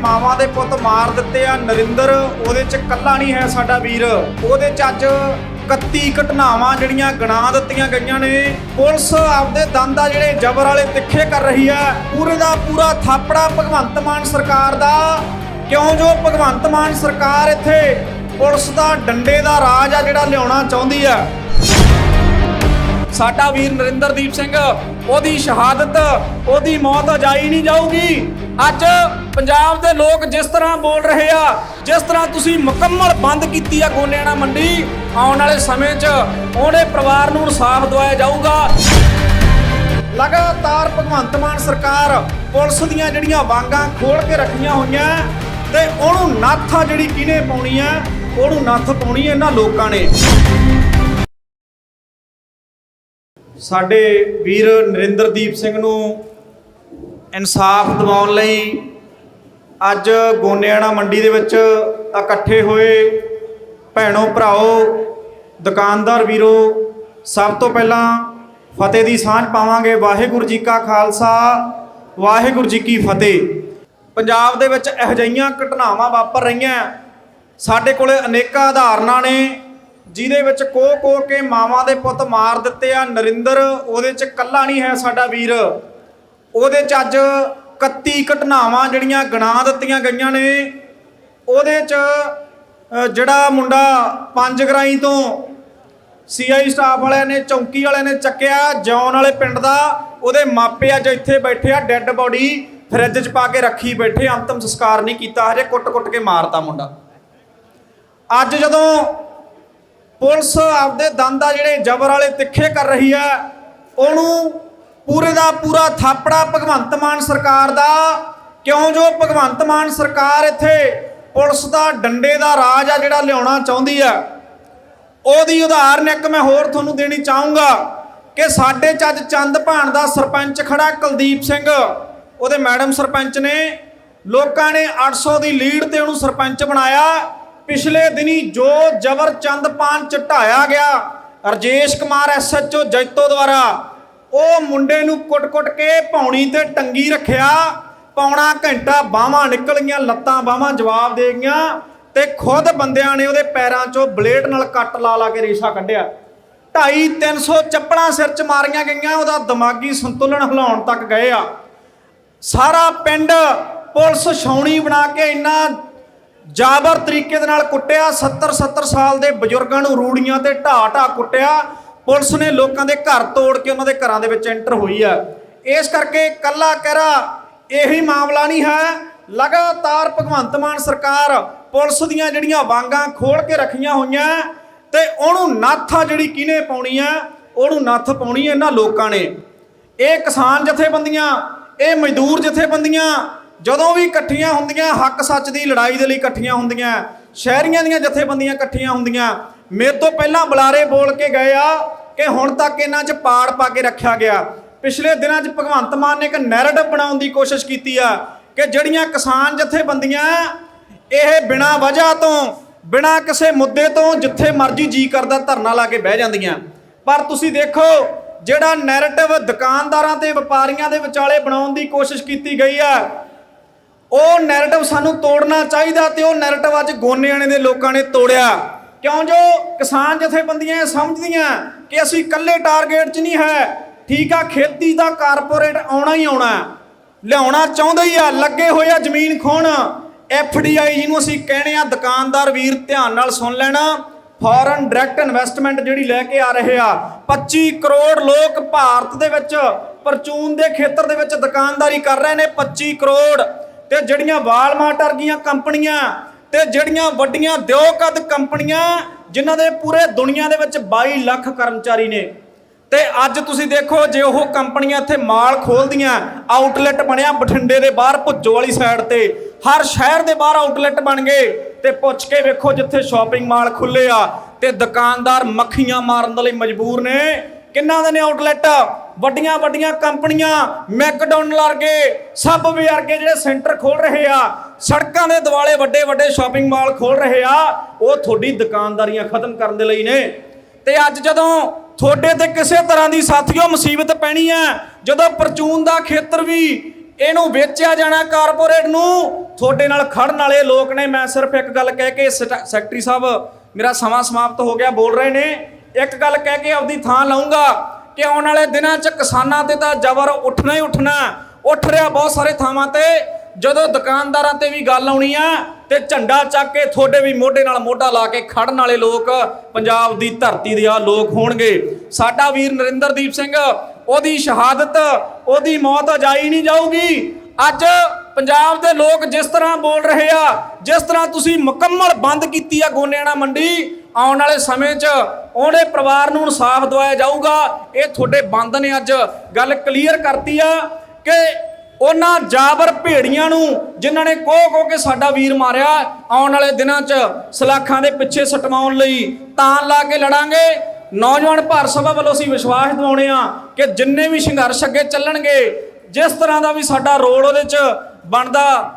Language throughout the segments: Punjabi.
ਮਾਵਾਂ ਦੇ ਪੁੱਤ ਮਾਰ ਦਿੱਤੇ ਆ। ਨਰਿੰਦਰ, ਉਹਦੇ ਚ ਕੱਲਾ ਨਹੀਂ ਹੈ ਸਾਡਾ ਵੀਰ। ਉਹਦੇ ਚ ਅੱਜ 31 ਘਟਨਾਵਾਂ ਜਿਹੜੀਆਂ ਗਣਾ ਦਿੱਤੀਆਂ ਗਈਆਂ ਨੇ। ਪੁਲਿਸ ਆਪਦੇ ਦੰਦ ਆ ਜਿਹੜੇ ਜ਼ਬਰ ਵਾਲੇ ਤਿੱਖੇ ਕਰ ਰਹੀ ਆ ਪੂਰੇ ਦਾ ਪੂਰਾ ਥਾਪੜਾ ਭਗਵੰਤ ਮਾਨ ਸਰਕਾਰ ਦਾ। ਕਿਉਂ ਜੋ ਭਗਵੰਤ ਮਾਨ ਸਰਕਾਰ ਇੱਥੇ ਪੁਲਿਸ ਦਾ ਡੰਡੇ ਦਾ ਰਾਜ ਆ ਜਿਹੜਾ ਲਿਆਉਣਾ ਚਾਹੁੰਦੀ ਆ ਸਾਡਾ ਵੀਰ ਨਰਿੰਦਰਦੀਪ ਸਿੰਘ, ਉਹਦੀ ਸ਼ਹਾਦਤ, ਉਹਦੀ ਮੌਤ ਅਜਾਈ ਨਹੀਂ ਜਾਊਗੀ। ਅੱਜ ਪੰਜਾਬ ਦੇ ਲੋਕ ਜਿਸ ਤਰ੍ਹਾਂ ਬੋਲ ਰਹੇ ਆ, ਜਿਸ ਤਰ੍ਹਾਂ ਤੁਸੀਂ ਮੁਕੰਮਲ ਬੰਦ ਕੀਤੀ ਆ ਗੋਨਿਆਣਾ ਮੰਡੀ, ਆਉਣ ਵਾਲੇ ਸਮੇਂ 'ਚ ਉਹਦੇ ਪਰਿਵਾਰ ਨੂੰ ਇਨਸਾਫ ਦਵਾਇਆ ਜਾਊਗਾ। ਲਗਾਤਾਰ ਭਗਵੰਤ ਮਾਨ ਸਰਕਾਰ ਪੁਲਿਸ ਦੀਆਂ ਜਿਹੜੀਆਂ ਵਾਂਗਾਂ ਖੋਲ ਕੇ ਰੱਖੀਆਂ ਹੋਈਆਂ, ਤੇ ਉਹਨੂੰ ਨੱਥ ਆ ਜਿਹੜੀ ਕਿਹਨੇ ਪਾਉਣੀ ਆ, ਉਹਨੂੰ ਨੱਥ ਪਾਉਣੀ ਇਹਨਾਂ ਲੋਕਾਂ ਨੇ। ਸਾਡੇ ਵੀਰ ਨਰਿੰਦਰਦੀਪ ਸਿੰਘ ਨੂੰ ਇਨਸਾਫ ਦਿਵਾਉਣ ਲਈ ਅੱਜ ਗੋਨਿਆਣਾ ਮੰਡੀ ਦੇ ਵਿੱਚ ਇਕੱਠੇ ਹੋਏ ਭੈਣੋ ਭਰਾਓ, ਦੁਕਾਨਦਾਰ ਵੀਰੋ, ਸਭ ਤੋਂ ਪਹਿਲਾਂ ਫਤਿਹ ਦੀ ਸਾਂਝ ਪਾਵਾਂਗੇ। ਵਾਹਿਗੁਰੂ ਜੀ ਕਾ ਖਾਲਸਾ, ਵਾਹਿਗੁਰੂ ਜੀ ਕੀ ਫਤਿਹ। ਪੰਜਾਬ ਦੇ ਵਿੱਚ ਇਹੋ ਜਿਹੀਆਂ ਘਟਨਾਵਾਂ ਵਾਪਰ ਰਹੀਆਂ। ਸਾਡੇ ਕੋਲੇ ਅਨੇਕਾਂ ਉਦਾਹਰਨਾਂ ਨੇ। ਜਿਹਦੇ ਵਿੱਚ ਕੋ ਕੋ ਕੇ ਮਾਵਾਂ ਦੇ ਪੁੱਤ ਮਾਰ ਦਿੱਤੇ ਆ। ਨਰਿੰਦਰ, ਉਹਦੇ ਚ ਕੱਲਾ ਨਹੀਂ ਹੈ ਸਾਡਾ ਵੀਰ। ਉਹਦੇ ਚ ਅੱਜ 31 ਘਟਨਾਵਾਂ ਜਿਹੜੀਆਂ ਗਣਾ ਦਿੱਤੀਆਂ ਗਈਆਂ ਨੇ। ਉਹਦੇ ਚ ਜਿਹੜਾ ਮੁੰਡਾ ਪੰਜ ਗਰਾਈ ਤੋਂ ਸੀਆਈ ਸਟਾਫ ਵਾਲਿਆਂ ਨੇ, ਚੌਂਕੀ ਵਾਲਿਆਂ ਨੇ ਚੱਕਿਆ, ਜੌਨ ਵਾਲੇ ਪਿੰਡ ਦਾ, ਉਹਦੇ ਮਾਪੇ ਅੱਜ ਇੱਥੇ ਬੈਠੇ ਆ, ਡੈੱਡ ਬੋਡੀ ਫਰਿੱਜ 'ਚ ਪਾ ਕੇ ਰੱਖੀ ਬੈਠੇ ਅੰਤਮ ਸੰਸਕਾਰ ਨਹੀਂ ਕੀਤਾ, ਹਜੇ ਕੁੱਟ-ਕੁੱਟ ਕੇ ਮਾਰਤਾ ਮੁੰਡਾ। ਅੱਜ ਜਦੋਂ ਪੁਲਿਸ ਆਪਦੇ ਦੰਦ ਆ ਜਿਹੜੇ ਜ਼ਬਰ ਵਾਲੇ ਤਿੱਖੇ ਕਰ ਰਹੀ ਹੈ, ਉਹਨੂੰ ਪੂਰੇ ਦਾ ਪੂਰਾ ਥਾਪੜਾ ਭਗਵੰਤ ਮਾਨ ਸਰਕਾਰ ਦਾ। ਕਿਉਂ ਜੋ ਭਗਵੰਤ ਮਾਨ ਸਰਕਾਰ ਇੱਥੇ ਪੁਲਿਸ ਦਾ ਡੰਡੇ ਦਾ ਰਾਜ ਆ ਜਿਹੜਾ ਲਿਆਉਣਾ ਚਾਹੁੰਦੀ ਆ, ਉਹਦੀ ਉਦਾਹਰਨ ਇੱਕ ਮੈਂ ਹੋਰ ਤੁਹਾਨੂੰ ਦੇਣੀ ਚਾਹੂੰਗਾ ਕਿ ਸਾਡੇ ਚ ਅੱਜ ਚੰਦ ਭਾਣ ਦਾ ਸਰਪੰਚ ਖੜਾ ਕੁਲਦੀਪ ਸਿੰਘ, ਉਹਦੇ ਮੈਡਮ ਸਰਪੰਚ ਨੇ, ਲੋਕਾਂ ਨੇ 800 ਦੀ ਲੀਡ ਤੇ ਉਹਨੂੰ ਸਰਪੰਚ ਬਣਾਇਆ। ਪਿਛਲੇ ਦਿਨੀ ਜੋ ਜਬਰ ਚੰਦ ਪਾਨ ਚਟਾਇਆ ਗਿਆ, ਰਜੇਸ਼ ਕੁਮਾਰ ਐਸਐਚਓ ਜੈਤੋ ਦੁਆਰਾ, ਉਹ ਮੁੰਡੇ ਨੂੰ ਕੁੱਟ-ਕੁੱਟ ਕੇ ਪੌਣੀ ਤੇ ਟੰਗੀ ਰੱਖਿਆ, ਪੌਣਾ ਘੰਟਾ ਬਾਹਾਂ ਨਿਕਲ ਗਈਆਂ, ਲੱਤਾਂ ਬਾਹਾਂ ਜਵਾਬ ਦੇ ਗਈਆਂ ਤੇ ਖੁਦ ਬੰਦਿਆਂ ਨੇ ਉਹਦੇ ਪੈਰਾਂ 'ਚੋਂ ਬਲੇਡ ਨਾਲ ਕੱਟ ਲਾ ਲਾ ਕੇ ਰੇਸ਼ਾ ਕੱਢਿਆ। 2.5 300 ਚੱਪੜਾਂ ਸਿਰ 'ਚ ਮਾਰੀਆਂ ਗਈਆਂ, ਉਹਦਾ ਦਿਮਾਗੀ ਸੰਤੁਲਨ ਹਿਲਾਉਣ ਤੱਕ ਗਏ ਆ। ਸਾਰਾ ਪਿੰਡ ਪੁਲਿਸ ਛਾਉਣੀ ਬਣਾ ਕੇ ਇੰਨਾ ਜਾਬਰ ਤਰੀਕੇ ਦੇ ਨਾਲ ਕੁੱਟਿਆ 70 70 ਸਾਲ ਦੇ ਬਜ਼ੁਰਗਾਂ ਨੂੰ ਰੂੜੀਆਂ ਤੇ ਢਾ ਢਾ ਕੁੱਟਿਆ। ਪੁਲਿਸ ਨੇ ਲੋਕਾਂ ਦੇ ਘਰ ਤੋੜ ਕੇ ਉਹਨਾਂ ਦੇ ਘਰਾਂ ਦੇ ਵਿੱਚ ਐਂਟਰ ਹੋਈ ਆ। ਇਸ ਕਰਕੇ ਕੱਲਾ ਕਹਿਰਾ ਇਹੀ ਮਾਮਲਾ ਨਹੀਂ ਹੈ। ਲਗਾਤਾਰ ਭਗਵੰਤ ਮਾਨ ਸਰਕਾਰ ਪੁਲਿਸ ਦੀਆਂ ਜਿਹੜੀਆਂ ਵਾਂਗਾਂ ਖੋਲ ਕੇ ਰੱਖੀਆਂ ਹੋਈਆਂ ਤੇ ਉਹਨੂੰ ਨੱਥ ਆ ਜਿਹੜੀ ਕਿਹਨੇ ਪਾਉਣੀ ਆ, ਉਹਨੂੰ ਨੱਥ ਪਾਉਣੀ ਇਹਨਾਂ ਲੋਕਾਂ ਨੇ। ਇਹ ਕਿਸਾਨ ਜਥੇਬੰਦੀਆਂ, ਇਹ ਮਜ਼ਦੂਰ ਜਥੇਬੰਦੀਆਂ ਜਦੋਂ ਵੀ ਇਕੱਠੀਆਂ ਹੁੰਦੀਆਂ, ਹੱਕ ਸੱਚ ਦੀ ਲੜਾਈ ਦੇ ਲਈ ਇਕੱਠੀਆਂ ਹੁੰਦੀਆਂ, ਸ਼ਹਿਰੀਆਂ ਦੀਆਂ ਜਥੇਬੰਦੀਆਂ ਇਕੱਠੀਆਂ ਹੁੰਦੀਆਂ, ਮੇਰੇ ਤੋਂ ਪਹਿਲਾਂ ਬੁਲਾਰੇ ਬੋਲ ਕੇ ਗਏ ਆ ਕਿ ਹੁਣ ਤੱਕ ਇਹਨਾਂ 'ਚ ਪਾੜ ਪਾ ਕੇ ਰੱਖਿਆ ਗਿਆ। ਪਿਛਲੇ ਦਿਨਾਂ 'ਚ ਭਗਵੰਤ ਮਾਨ ਨੇ ਇੱਕ ਨੈਰੇਟਿਵ ਬਣਾਉਣ ਦੀ ਕੋਸ਼ਿਸ਼ ਕੀਤੀ ਆ ਕਿ ਜਿਹੜੀਆਂ ਕਿਸਾਨ ਜਥੇਬੰਦੀਆਂ ਇਹ ਬਿਨਾਂ ਵਜ੍ਹਾ ਤੋਂ, ਬਿਨਾਂ ਕਿਸੇ ਮੁੱਦੇ ਤੋਂ ਜਿੱਥੇ ਮਰਜ਼ੀ ਜੀ ਕਰਦਾ ਧਰਨਾ ਲਾ ਕੇ ਬਹਿ ਜਾਂਦੀਆਂ। ਪਰ ਤੁਸੀਂ ਦੇਖੋ, ਜਿਹੜਾ ਨੈਰੇਟਿਵ ਦੁਕਾਨਦਾਰਾਂ ਤੇ ਵਪਾਰੀਆਂ ਦੇ ਵਿਚਾਲੇ ਬਣਾਉਣ ਦੀ ਕੋਸ਼ਿਸ਼ ਕੀਤੀ ਗਈ ਆ ਉਹ ਨੈਰੇਟਿਵ ਸਾਨੂੰ ਤੋੜਨਾ ਚਾਹੀਦਾ ਤੇ ਉਹ ਨੈਰੇਟਿਵ ਅੱਜ ਗੋਨੇਆਣੇ ਦੇ ਲੋਕਾਂ ਨੇ ਤੋੜਿਆ। ਕਿਉਂ ਜੋ ਕਿਸਾਨ ਜਥੇਬੰਦੀਆਂ ਇਹ ਸਮਝਦੀਆਂ ਕਿ ਅਸੀਂ ਇਕੱਲੇ ਟਾਰਗੇਟ 'ਚ ਨਹੀਂ ਹੈ। ਠੀਕ ਆ, ਖੇਤੀ ਦਾ ਕਾਰਪੋਰੇਟ ਆਉਣਾ ਹੀ ਆਉਣਾ। ਲਿਆਉਣਾ ਚਾਹੁੰਦੇ ਹੀ ਆ, ਲੱਗੇ ਹੋਏ ਆ ਜ਼ਮੀਨ ਖੋਣ। ਐਫਡੀਆਈ ਜਿਹਨੂੰ ਅਸੀਂ ਕਹਿੰਦੇ ਆ, ਦੁਕਾਨਦਾਰ ਵੀਰ ਧਿਆਨ ਨਾਲ ਸੁਣ ਲੈਣਾ। ਫੋਰਨ ਡਾਇਰੈਕਟ ਇਨਵੈਸਟਮੈਂਟ ਜਿਹੜੀ ਲੈ ਕੇ ਆ ਰਹੇ ਆ 25 ਕਰੋੜ ਲੋਕ ਭਾਰਤ ਦੇ ਵਿੱਚ, ਪਰਚੂਨ ਦੇ ਖੇਤਰ ਦੇ ਵਿੱਚ ਦੁਕਾਨਦਾਰੀ ਕਰ ਰਹੇ ਨੇ 25 ਕਰੋੜ। ਤੇ ਜਿਹੜੀਆਂ ਵਾਲਮਾਰਟ ਵਰਗੀਆਂ ਕੰਪਨੀਆਂ ਤੇ ਜਿਹੜੀਆਂ ਵੱਡੀਆਂ ਦਿਓਕਦ ਕੰਪਨੀਆਂ ਜਿਨ੍ਹਾਂ ਦੇ ਪੂਰੇ ਦੁਨੀਆ ਦੇ ਵਿੱਚ 22 ਲੱਖ ਕਰਮਚਾਰੀ ਨੇ। ਤੇ ਅੱਜ ਤੁਸੀਂ ਦੇਖੋ ਜੇ ਉਹ ਕੰਪਨੀਆਂ ਇੱਥੇ ਮਾਲ ਖੋਲਦੀਆਂ ਆਊਟਲੈਟ ਬਣਿਆ ਬਠਿੰਡੇ ਦੇ ਬਾਹਰ ਭੁੱਜੋ ਵਾਲੀ ਸਾਈਡ ਤੇ, ਹਰ ਸ਼ਹਿਰ ਦੇ ਬਾਹਰ ਆਊਟਲੈਟ ਬਣ ਗਏ ਤੇ ਪੁੱਛ ਕੇ ਵੇਖੋ ਜਿੱਥੇ ਸ਼ਾਪਿੰਗ ਮਾਲ ਖੁੱਲੇ ਆ ਤੇ ਦੁਕਾਨਦਾਰ ਮੱਖੀਆਂ ਮਾਰਨ ਦੇ ਲਈ ਮਜਬੂਰ ਨੇ। ਕਿੰਨਾਂ ਦੇ ਨੇ ਆਊਟਲੈਟ ਵੱਡੀਆਂ ਵੱਡੀਆਂ ਕੰਪਨੀਆਂ, ਮੈਕਡੋਨਲ ਵਰਗੇ ਸਬਵੇ ਵਰਗੇ ਜਿਹੜੇ ਸੈਂਟਰ ਖੋਲ ਰਹੇ ਆ, ਸੜਕਾਂ ਦੇ ਦਿਵਾਲੇ ਵੱਡੇ ਵੱਡੇ ਸ਼ਾਪਿੰਗ ਮਾਲ ਖੋਲ ਰਹੇ ਆ, ਉਹ ਤੁਹਾਡੀ ਦੁਕਾਨਦਾਰੀਆਂ ਖਤਮ ਕਰਨ ਦੇ ਲਈ ਨੇ। ਤੇ ਅੱਜ ਜਦੋਂ ਤੁਹਾਡੇ ਤੇ ਕਿਸੇ ਤਰ੍ਹਾਂ ਦੀ ਸਾਥੀਓ ਮੁਸੀਬਤ ਪੈਣੀ ਹੈ ਜਦੋਂ ਪਰਚੂਨ ਦਾ ਖੇਤਰ ਵੀ ਇਹਨੂੰ ਵੇਚਿਆ ਜਾਣਾ ਕਾਰਪੋਰੇਟ ਨੂੰ, ਤੁਹਾਡੇ ਨਾਲ ਖੜਨ ਵਾਲੇ ਲੋਕ ਨੇ, ਮੈਂ ਸਿਰਫ ਇੱਕ ਗੱਲ ਕਹਿ ਕੇ ਸੈਕਟਰੀ ਸਾਹਿਬ, ਮੇਰਾ ਸਮਾਂ ਸਮਾਪਤ ਹੋ ਗਿਆ, ਬੋਲ ਰਹੇ ਨੇ। ਇੱਕ ਗੱਲ ਕਹਿ ਕੇ ਆਪਦੀ ਥਾਂ ਲਾਉਂਗਾ ਕਿ ਆਉਣ ਵਾਲੇ ਦਿਨਾਂ 'ਚ ਕਿਸਾਨਾਂ ਤੇ ਤਾਂ ਜ਼ਬਰ ਉੱਠਣਾ ਹੀ ਉੱਠਣਾ। ਉੱਠ ਰਿਹਾ ਬਹੁਤ ਸਾਰੇ ਥਾਵਾਂ ਤੇ। ਜਦੋਂ ਦੁਕਾਨਦਾਰਾਂ ਤੇ ਵੀ ਗੱਲ ਆਉਣੀ ਆ ਤੇ ਝੰਡਾ ਚੱਕ ਕੇ ਤੁਹਾਡੇ ਵੀ ਮੋਢੇ ਨਾਲ ਮੋਢਾ ਲਾ ਕੇ ਖੜਨ ਵਾਲੇ ਲੋਕ ਪੰਜਾਬ ਦੀ ਧਰਤੀ ਦੇ ਆ ਲੋਕ ਹੋਣਗੇ। ਸਾਡਾ ਵੀਰ ਨਰਿੰਦਰਦੀਪ ਸਿੰਘ, ਉਹਦੀ ਸ਼ਹਾਦਤ, ਉਹਦੀ ਮੌਤ ਅਜਾਈ ਨਹੀਂ ਜਾਊਗੀ। ਅੱਜ ਪੰਜਾਬ ਦੇ ਲੋਕ ਜਿਸ ਤਰ੍ਹਾਂ ਬੋਲ ਰਹੇ ਆ, ਜਿਸ ਤਰ੍ਹਾਂ ਤੁਸੀਂ ਮੁਕੰਮਲ ਬੰਦ ਕੀਤੀ ਆ ਗੋਨੇਆਣਾ ਮੰਡੀ ਆਉਣ ਵਾਲੇ ਸਮੇਂ 'ਚ ਉਹਨੇ ਪਰਿਵਾਰ ਨੂੰ ਇਨਸਾਫ ਦਵਾਇਆ ਜਾਊਗਾ। ਇਹ ਤੁਹਾਡੇ ਬੰਦ ਨੇ ਅੱਜ ਗੱਲ ਕਲੀਅਰ ਕਰਤੀ ਆ ਕਿ ਉਹਨਾਂ ਜਾਬਰ ਭੇੜੀਆਂ ਨੂੰ ਜਿਨ੍ਹਾਂ ਨੇ ਕੋਹ ਕੋਹ ਕੇ ਸਾਡਾ ਵੀਰ ਮਾਰਿਆ, ਆਉਣ ਵਾਲੇ ਦਿਨਾਂ 'ਚ ਸਲਾਖਾਂ ਦੇ ਪਿੱਛੇ ਸਟਵਾਉਣ ਲਈ ਤਾਂ ਲਾ ਕੇ ਲੜਾਂਗੇ। ਨੌਜਵਾਨ ਭਾਰਤ ਸਭਾ ਵੱਲੋਂ ਅਸੀਂ ਵਿਸ਼ਵਾਸ ਦਿਵਾਉਣੇ ਆ ਕਿ ਜਿੰਨੇ ਵੀ ਸੰਘਰਸ਼ ਅੱਗੇ ਚੱਲਣਗੇ, ਜਿਸ ਤਰ੍ਹਾਂ ਦਾ ਵੀ ਸਾਡਾ ਰੋਲ ਉਹਦੇ 'ਚ ਬਣਦਾ,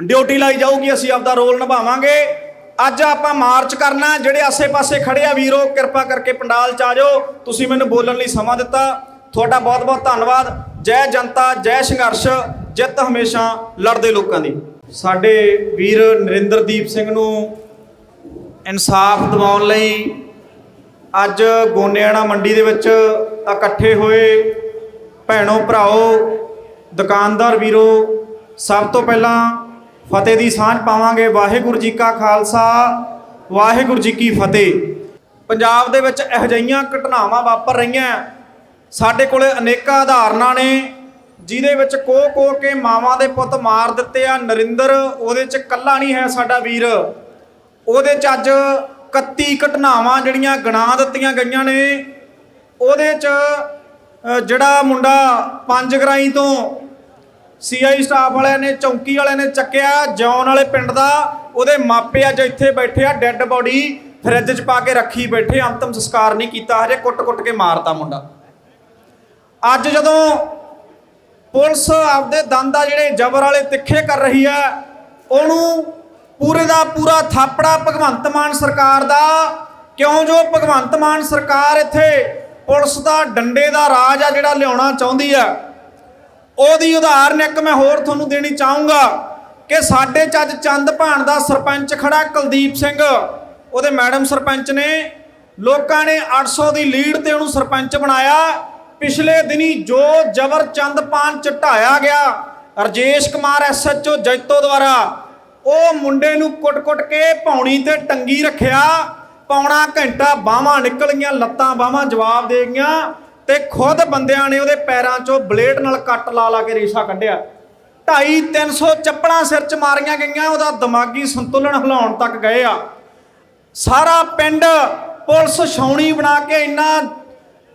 ਡਿਊਟੀ ਲਾਈ ਜਾਊਗੀ, ਅਸੀਂ ਆਪਦਾ ਰੋਲ ਨਿਭਾਵਾਂਗੇ। ਅੱਜ ਆਪਾਂ ਮਾਰਚ ਕਰਨਾ, ਜਿਹੜੇ ਆਸੇ-ਪਾਸੇ ਖੜੇ ਆ ਵੀਰੋ, ਕਿਰਪਾ ਕਰਕੇ ਪੰਡਾਲ 'ਚ ਆ ਜਾਓ। ਤੁਸੀਂ ਮੈਨੂੰ ਬੋਲਣ ਲਈ ਸਮਾਂ ਦਿੱਤਾ। ਤੁਹਾਡਾ ਬਹੁਤ-ਬਹੁਤ ਧੰਨਵਾਦ। ਜੈ ਜਨਤਾ, ਜੈ ਸੰਘਰਸ਼, ਜਿੱਤ ਹਮੇਸ਼ਾ ਲੜਦੇ ਲੋਕਾਂ ਦੀ। ਸਾਡੇ ਵੀਰ ਨਰਿੰਦਰਦੀਪ ਸਿੰਘ ਨੂੰ ਇਨਸਾਫ ਦਿਵਾਉਣ ਲਈ ਅੱਜ ਗੋਨੇਆਣਾ ਮੰਡੀ ਦੇ ਵਿੱਚ ਇਕੱਠੇ ਹੋਏ ਭੈਣੋ ਭਰਾਓ ਦੁਕਾਨਦਾਰ ਵੀਰੋ, ਸਭ ਤੋਂ ਪਹਿਲਾਂ ਫਤਿਹ ਦੀ ਸਾਂਝ ਪਾਵਾਂਗੇ। ਵਾਹਿਗੁਰੂ ਜੀ ਕਾ ਖਾਲਸਾ, ਵਾਹਿਗੁਰੂ ਜੀ ਕੀ ਫਤਿਹ। ਪੰਜਾਬ ਦੇ ਵਿੱਚ ਇਹੋ ਜਿਹੀਆਂ ਘਟਨਾਵਾਂ ਵਾਪਰ ਰਹੀਆਂ ਸਾਡੇ ਕੋਲੇ ਅਨੇਕਾਂ ਉਦਾਹਰਨਾਂ ਨੇ, ਜਿਹਦੇ ਵਿੱਚ ਕੋ ਕੋਹ ਕੇ ਮਾਵਾਂ ਦੇ ਪੁੱਤ ਮਾਰ ਦਿੱਤੇ ਆ। ਨਰਿੰਦਰ, ਉਹਦੇ ਚ ਕੱਲਾ ਨਹੀਂ ਹੈ ਸਾਡਾ ਵੀਰ। ਉਹਦੇ ਚ ਅੱਜ 31 ਘਟਨਾਵਾਂ ਜਿਹੜੀਆਂ ਗਣਾ ਦਿੱਤੀਆਂ ਗਈਆਂ ਨੇ। ਉਹਦੇ ਚ ਜਿਹੜਾ ਮੁੰਡਾ ਪੰਜ ਗਰਾਈ ਤੋਂ ਸੀਆਈ ਸਟਾਫ ਵਾਲਿਆਂ ਨੇ, ਚੌਂਕੀ ਵਾਲਿਆਂ ਨੇ ਚੱਕਿਆ, ਜੌਨ ਵਾਲੇ ਪਿੰਡ ਦਾ, ਉਹਦੇ ਮਾਪੇ ਅੱਜ ਇੱਥੇ ਬੈਠੇ ਆ, ਡੈੱਡ ਬੋਡੀ ਫਰਿੱਜ 'ਚ ਪਾ ਕੇ ਰੱਖੀ ਬੈਠੇ, ਅੰਤਮ ਸੰਸਕਾਰ ਨਹੀਂ ਕੀਤਾ, ਹਜੇ ਕੁੱਟ-ਕੁੱਟ ਕੇ ਮਾਰਤਾ ਮੁੰਡਾ। ਅੱਜ ਜਦੋਂ ਪੁਲਿਸ ਆਪਦੇ ਦੰਦ ਆ ਜਿਹੜੇ ਜ਼ਬਰ ਵਾਲੇ ਤਿੱਖੇ ਕਰ ਰਹੀ ਹੈ ਉਹਨੂੰ ਪੂਰੇ ਦਾ ਪੂਰਾ ਥਾਪੜਾ ਭਗਵੰਤ ਮਾਨ ਸਰਕਾਰ ਦਾ, ਕਿਉਂ ਜੋ ਭਗਵੰਤ ਮਾਨ ਸਰਕਾਰ ਇੱਥੇ ਪੁਲਿਸ ਦਾ ਡੰਡੇ ਦਾ ਰਾਜ ਆ ਜਿਹੜਾ ਲਿਆਉਣਾ ਚਾਹੁੰਦੀ ਆ ਉਹਦੀ ਉਦਾਹਰਨ ਇੱਕ ਮੈਂ ਹੋਰ ਤੁਹਾਨੂੰ ਦੇਣੀ ਚਾਹੂੰਗਾ ਕਿ ਸਾਡੇ ਚ ਅੱਜ ਚੰਦ ਭਾਣ ਦਾ ਸਰਪੰਚ ਖੜਾ ਕੁਲਦੀਪ ਸਿੰਘ। ਉਹਦੇ ਮੈਡਮ ਸਰਪੰਚ ਨੇ ਲੋਕਾਂ ਨੇ 800 ਦੀ ਲੀਡ ਤੇ ਉਹਨੂੰ ਸਰਪੰਚ ਬਣਾਇਆ। ਪਿਛਲੇ ਦਿਨੀ ਜੋ ਜਬਰ ਚੰਦ ਪਾਨ ਚ ਢਾਇਆ ਗਿਆ, ਰਜੇਸ਼ ਕੁਮਾਰ ਐਸਐਚਓ ਜੈਤੋ ਦੁਆਰਾ, ਉਹ ਮੁੰਡੇ ਨੂੰ ਕੁੱਟ-ਕੁੱਟ ਕੇ ਪੌਣੀ ਤੇ ਟੰਗੀ ਰੱਖਿਆ। ਪੌਣਾ ਘੰਟਾ ਬਾਹਾਂ ਨਿਕਲ ਗਈਆਂ, ਲੱਤਾਂ ਬਾਹਾਂ ਜਵਾਬ ਦੇ ਗਈਆਂ। ਤੇ ਖੁਦ ਬੰਦਿਆਂ ਨੇ ਉਹਦੇ ਪੈਰਾਂ 'ਚੋਂ ਬਲੇਡ ਨਾਲ ਕੱਟ ਲਾ ਲਾ ਕੇ ਰੇਸ਼ਾ ਕੱਢਿਆ। 2.5 300 ਚੱਪੜਾਂ ਸਿਰ 'ਚ ਮਾਰੀਆਂ ਗਈਆਂ, ਉਹਦਾ ਦਿਮਾਗੀ ਸੰਤੁਲਨ ਹਿਲਾਉਣ ਤੱਕ ਗਏ ਆ। ਸਾਰਾ ਪਿੰਡ ਪੁਲਿਸ ਛਾਉਣੀ ਬਣਾ ਕੇ ਇੰਨਾ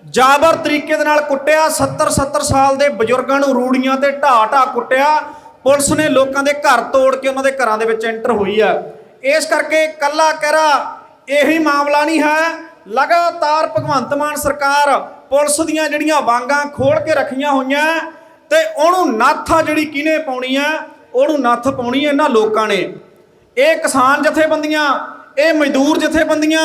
ਜਾਬਰ ਤਰੀਕੇ ਦੇ ਨਾਲ ਕੁੱਟਿਆ 70 70 ਸਾਲ ਦੇ ਬਜ਼ੁਰਗਾਂ ਨੂੰ ਰੂੜੀਆਂ ਤੇ ਢਾ ਢਾ ਕੁੱਟਿਆ। ਪੁਲਿਸ ਨੇ ਲੋਕਾਂ ਦੇ ਘਰ ਤੋੜ ਕੇ ਉਹਨਾਂ ਦੇ ਘਰਾਂ ਦੇ ਵਿੱਚ ਐਂਟਰ ਹੋਈ ਆ। ਇਸ ਕਰਕੇ ਕੱਲਾ ਕਹਿਰਾ ਇਹੀ ਮਾਮਲਾ ਨਹੀਂ ਹੈ ਲਗਾਤਾਰ ਭਗਵੰਤ ਮਾਨ ਸਰਕਾਰ ਪੁਲਿਸ ਦੀਆਂ ਜਿਹੜੀਆਂ ਵਾਂਗਾਂ ਖੋਲ ਕੇ ਰੱਖੀਆਂ ਹੋਈਆਂ ਤੇ ਉਹਨੂੰ ਨੱਥ ਆ ਜਿਹੜੀ ਕਿਹਨੇ ਪਾਉਣੀ ਆ, ਉਹਨੂੰ ਨੱਥ ਪਾਉਣੀ ਆ ਇਹਨਾਂ ਲੋਕਾਂ ਨੇ। ਇਹ ਕਿਸਾਨ ਜਥੇਬੰਦੀਆਂ, ਇਹ ਮਜ਼ਦੂਰ ਜਥੇਬੰਦੀਆਂ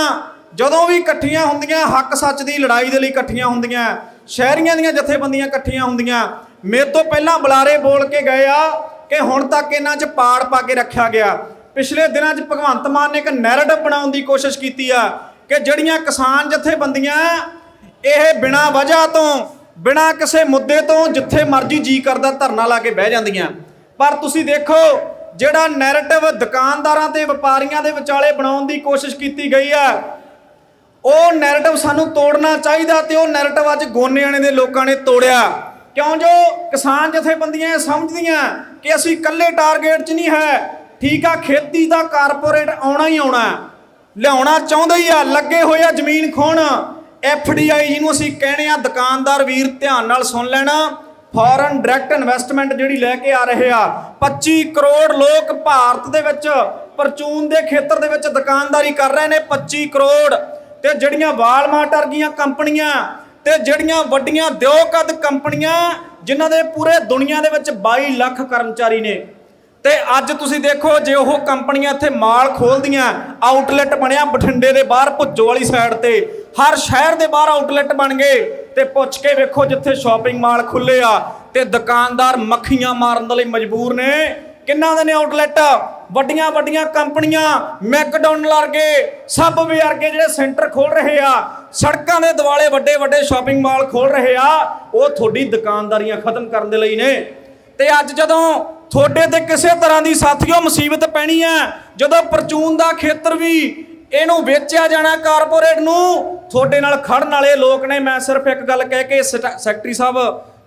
ਜਦੋਂ ਵੀ ਇਕੱਠੀਆਂ ਹੁੰਦੀਆਂ, ਹੱਕ ਸੱਚ ਦੀ ਲੜਾਈ ਦੇ ਲਈ ਇਕੱਠੀਆਂ ਹੁੰਦੀਆਂ, ਸ਼ਹਿਰੀਆਂ ਦੀਆਂ ਜਥੇਬੰਦੀਆਂ ਇਕੱਠੀਆਂ ਹੁੰਦੀਆਂ, ਮੇਰੇ ਤੋਂ ਪਹਿਲਾਂ ਬੁਲਾਰੇ ਬੋਲ ਕੇ ਗਏ ਆ ਕਿ ਹੁਣ ਤੱਕ ਇਹਨਾਂ 'ਚ ਪਾੜ ਪਾ ਕੇ ਰੱਖਿਆ ਗਿਆ। ਪਿਛਲੇ ਦਿਨਾਂ 'ਚ ਭਗਵੰਤ ਮਾਨ ਨੇ ਇੱਕ ਨੈਰੇਟਿਵ ਬਣਾਉਣ ਦੀ ਕੋਸ਼ਿਸ਼ ਕੀਤੀ ਆ ਕਿ ਜਿਹੜੀਆਂ ਕਿਸਾਨ ਜਥੇਬੰਦੀਆਂ ਇਹ ਬਿਨਾਂ ਵਜ੍ਹਾ ਤੋਂ, ਬਿਨਾਂ ਕਿਸੇ ਮੁੱਦੇ ਤੋਂ ਜਿੱਥੇ ਮਰਜ਼ੀ ਜੀ ਕਰਦਾ ਧਰਨਾ ਲਾ ਕੇ ਬਹਿ ਜਾਂਦੀਆਂ। ਪਰ ਤੁਸੀਂ ਦੇਖੋ, ਜਿਹੜਾ ਨੈਰੇਟਿਵ ਦੁਕਾਨਦਾਰਾਂ ਤੇ ਵਪਾਰੀਆਂ ਦੇ ਵਿਚਾਲੇ ਬਣਾਉਣ ਦੀ ਕੋਸ਼ਿਸ਼ ਕੀਤੀ ਗਈ ਆ, ਉਹ ਨੈਰੇਟਿਵ ਸਾਨੂੰ ਤੋੜਨਾ ਚਾਹੀਦਾ ਤੇ ਉਹ ਨੈਰੇਟਿਵ ਅੱਜ ਗੋਨਿਆਣੇ ਦੇ ਲੋਕਾਂ ਨੇ ਤੋੜਿਆ। ਕਿਉਂ ਜੋ ਕਿਸਾਨ ਜਥੇਬੰਦੀਆਂ ਇਹ ਸਮਝਦੀਆਂ ਕਿ ਅਸੀਂ ਇਕੱਲੇ ਟਾਰਗੇਟ 'ਚ ਨਹੀਂ ਹੈ, ਠੀਕ ਆ, ਖੇਤੀ ਦਾ ਕਾਰਪੋਰੇਟ ਆਉਣਾ ਹੀ ਆਉਣਾ। ਲਿਆਉਣਾ ਚਾਹੁੰਦੇ ਹੀ ਆ, ਲੱਗੇ ਹੋਏ ਆ ਜ਼ਮੀਨ ਖੋਣ। ਐਫਡੀਆਈ ਜਿਹਨੂੰ ਅਸੀਂ ਕਹਿੰਦੇ ਆ, ਦੁਕਾਨਦਾਰ ਵੀਰ ਧਿਆਨ ਨਾਲ ਸੁਣ ਲੈਣਾ। ਫੋਰਨ ਡਾਇਰੈਕਟ ਇਨਵੈਸਟਮੈਂਟ ਜਿਹੜੀ ਲੈ ਕੇ ਆ ਰਹੇ ਆ 25 ਕਰੋੜ ਲੋਕ ਭਾਰਤ ਦੇ ਵਿੱਚ, ਪਰਚੂਨ ਦੇ ਖੇਤਰ ਦੇ ਵਿੱਚ ਦੁਕਾਨਦਾਰੀ ਕਰ ਰਹੇ ਨੇ 25 ਕਰੋੜ। ਤੇ ਜਿਹੜੀਆਂ ਵਾਲਮਾਰਟ ਵਰਗੀਆਂ ਕੰਪਨੀਆਂ, ਤੇ ਜਿਹੜੀਆਂ ਵੱਡੀਆਂ ਦਿਓਕਦ ਕੰਪਨੀਆਂ, ਜਿਨ੍ਹਾਂ ਦੇ ਪੂਰੇ ਦੁਨੀਆ ਦੇ ਵਿੱਚ 22 ਲੱਖ ਕਰਮਚਾਰੀ ਨੇ। ਤੇ ਅੱਜ ਤੁਸੀਂ ਦੇਖੋ, ਜੇ ਉਹ ਕੰਪਨੀਆਂ ਇੱਥੇ ਮਾਲ ਖੋਲਦੀਆਂ ਆਊਟਲੈਟ ਬਣਿਆ ਬਠਿੰਡੇ ਦੇ ਬਾਹਰ, ਭੁੱਜੋ ਵਾਲੀ ਸਾਈਡ ਤੇ, ਹਰ ਸ਼ਹਿਰ ਦੇ ਬਾਹਰ ਆਊਟਲੈਟ ਬਣ ਗਏ, ਤੇ ਪੁੱਛ ਕੇ ਵੇਖੋ ਜਿੱਥੇ ਸ਼ਾਪਿੰਗ ਮਾਲ ਖੁੱਲੇ ਆ, ਤੇ ਦੁਕਾਨਦਾਰ ਮੱਖੀਆਂ ਮਾਰਨ ਦੇ ਲਈ ਮਜਬੂਰ ਨੇ। ਕਿੰਨਾ ਦੇ ਨੇ ਆਊਟਲੈਟ ਵੱਡੀਆਂ ਵੱਡੀਆਂ ਕੰਪਨੀਆਂ, ਮੈਕਡੋਨਲ ਵਰਗੇ, ਸਭ ਵੀ ਵਰਗੇ ਜਿਹੜੇ ਸੈਂਟਰ ਖੋਲ ਰਹੇ ਆ, ਸੜਕਾਂ ਦੇ ਦਿਵਾਲੇ ਵੱਡੇ ਵੱਡੇ ਸ਼ਾਪਿੰਗ ਮਾਲ ਖੋਲ ਰਹੇ ਆ, ਉਹ ਤੁਹਾਡੀ ਦੁਕਾਨਦਾਰੀਆਂ ਖਤਮ ਕਰਨ ਦੇ ਲਈ ਨੇ। ਤੇ ਅੱਜ ਜਦੋਂ ਤੁਹਾਡੇ ਤੇ ਕਿਸੇ ਤਰ੍ਹਾਂ ਦੀ ਸਾਥੀਓ ਮੁਸੀਬਤ ਪੈਣੀ ਹੈ। ਜਦੋਂ ਪਰਚੂਨ ਦਾ ਖੇਤਰ ਵੀ ਇਹਨੂੰ ਵੇਚਿਆ ਜਾਣਾ ਕਾਰਪੋਰੇਟ ਨੂੰ, ਤੁਹਾਡੇ ਨਾਲ ਖੜਨ ਵਾਲੇ ਲੋਕ ਨੇ, ਮੈਂ ਸਿਰਫ ਇੱਕ ਗੱਲ ਕਹਿ ਕੇ ਸੈਟ- ਸੈਕਟਰੀ ਸਾਹਿਬ,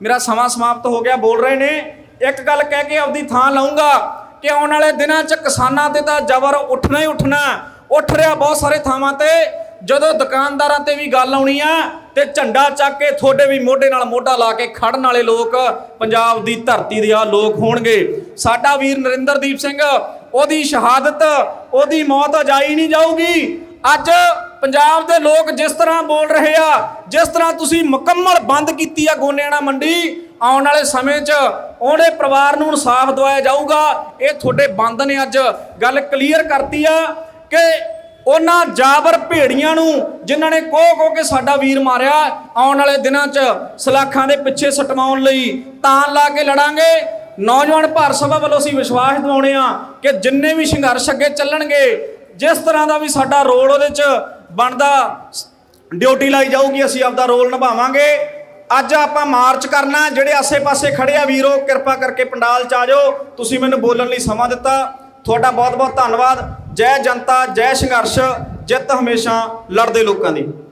ਮੇਰਾ ਸਮਾਂ ਸਮਾਪਤ ਹੋ ਗਿਆ, ਬੋਲ ਰਹੇ ਨੇ। ਇੱਕ ਗੱਲ ਕਹਿ ਕੇ ਆਪਦੀ ਥਾਂ ਲਾਉਂਗਾ ਕਿ ਆਉਣ ਵਾਲੇ ਦਿਨਾਂ 'ਚ ਕਿਸਾਨਾਂ ਤੇ ਤਾਂ ਜ਼ਬਰ ਉੱਠਣਾ ਹੀ ਉੱਠਣਾ। ਉੱਠ ਰਿਹਾ ਬਹੁਤ ਸਾਰੇ ਥਾਵਾਂ ਤੇ, ਜਦੋਂ ਦੁਕਾਨਦਾਰਾਂ ਤੇ ਵੀ ਗੱਲ ਆਉਣੀ ਆ ਤੇ ਝੰਡਾ ਚੱਕ ਕੇ ਤੁਹਾਡੇ ਵੀ ਮੋਢੇ ਨਾਲ ਮੋਢਾ ਲਾ ਕੇ ਖੜਨ ਵਾਲੇ ਲੋਕ ਪੰਜਾਬ ਦੀ ਧਰਤੀ ਦੇ ਆ ਲੋਕ ਹੋਣਗੇ। ਸਾਡਾ ਵੀਰ ਨਰਿੰਦਰਦੀਪ ਸਿੰਘ, ਉਹਦੀ ਸ਼ਹਾਦਤ, ਉਹਦੀ ਮੌਤ ਅਜਾਈ ਨਹੀਂ ਜਾਊਗੀ। ਅੱਜ ਪੰਜਾਬ ਦੇ ਲੋਕ ਜਿਸ ਤਰ੍ਹਾਂ ਬੋਲ ਰਹੇ ਆ, ਜਿਸ ਤਰ੍ਹਾਂ ਤੁਸੀਂ ਮੁਕੰਮਲ ਬੰਦ ਕੀਤੀ ਆ ਗੋਨੇਆਣਾ ਮੰਡੀ, ਆਉਣ ਵਾਲੇ ਸਮੇਂ 'ਚ ਉਹਨੇ ਪਰਿਵਾਰ ਨੂੰ ਇਨਸਾਫ ਦਵਾਇਆ ਜਾਊਗਾ। ਇਹ ਤੁਹਾਡੇ ਬੰਦ ਨੇ ਅੱਜ ਗੱਲ ਕਲੀਅਰ ਕਰਤੀ ਆ ਕਿ ਉਹਨਾਂ ਜਾਬਰ ਭੇੜੀਆਂ ਨੂੰ ਜਿਨ੍ਹਾਂ ਨੇ ਕੋਹ ਕੋਹ ਕੇ ਸਾਡਾ ਵੀਰ ਮਾਰਿਆ, ਆਉਣ ਵਾਲੇ ਦਿਨਾਂ 'ਚ ਸਲਾਖਾਂ ਦੇ ਪਿੱਛੇ ਸਟਵਾਉਣ ਲਈ ਤਾਨ ਲਾ ਕੇ ਲੜਾਂਗੇ। ਨੌਜਵਾਨ ਭਾਰਤ ਸਭਾ ਵੱਲੋਂ ਅਸੀਂ ਵਿਸ਼ਵਾਸ ਦਿਵਾਉਣੇ ਆ ਕਿ ਜਿੰਨੇ ਵੀ ਸੰਘਰਸ਼ ਅੱਗੇ ਚੱਲਣਗੇ, ਜਿਸ ਤਰ੍ਹਾਂ ਦਾ ਵੀ ਸਾਡਾ ਰੋਲ ਉਹਦੇ 'ਚ ਬਣਦਾ, ਡਿਊਟੀ ਲਾਈ ਜਾਊਗੀ, ਅਸੀਂ ਆਪਦਾ ਰੋਲ ਨਿਭਾਵਾਂਗੇ। ਅੱਜ ਆਪਾਂ ਮਾਰਚ ਕਰਨਾ, ਜਿਹੜੇ ਆਸੇ-ਪਾਸੇ ਖੜੇ ਆ ਵੀਰੋ, ਕਿਰਪਾ ਕਰਕੇ ਪੰਡਾਲ ਚ ਆ ਜਾਓ। ਤੁਸੀਂ ਮੈਨੂੰ ਬੋਲਣ ਲਈ ਸਮਾਂ ਦਿੱਤਾ। ਤੁਹਾਡਾ ਬਹੁਤ-ਬਹੁਤ ਧੰਨਵਾਦ। ਜੈ ਜਨਤਾ ਜੈ ਸੰਘਰਸ਼ ਜਿੱਤ ਹਮੇਸ਼ਾ ਲੜਦੇ ਲੋਕਾਂ ਦੀ।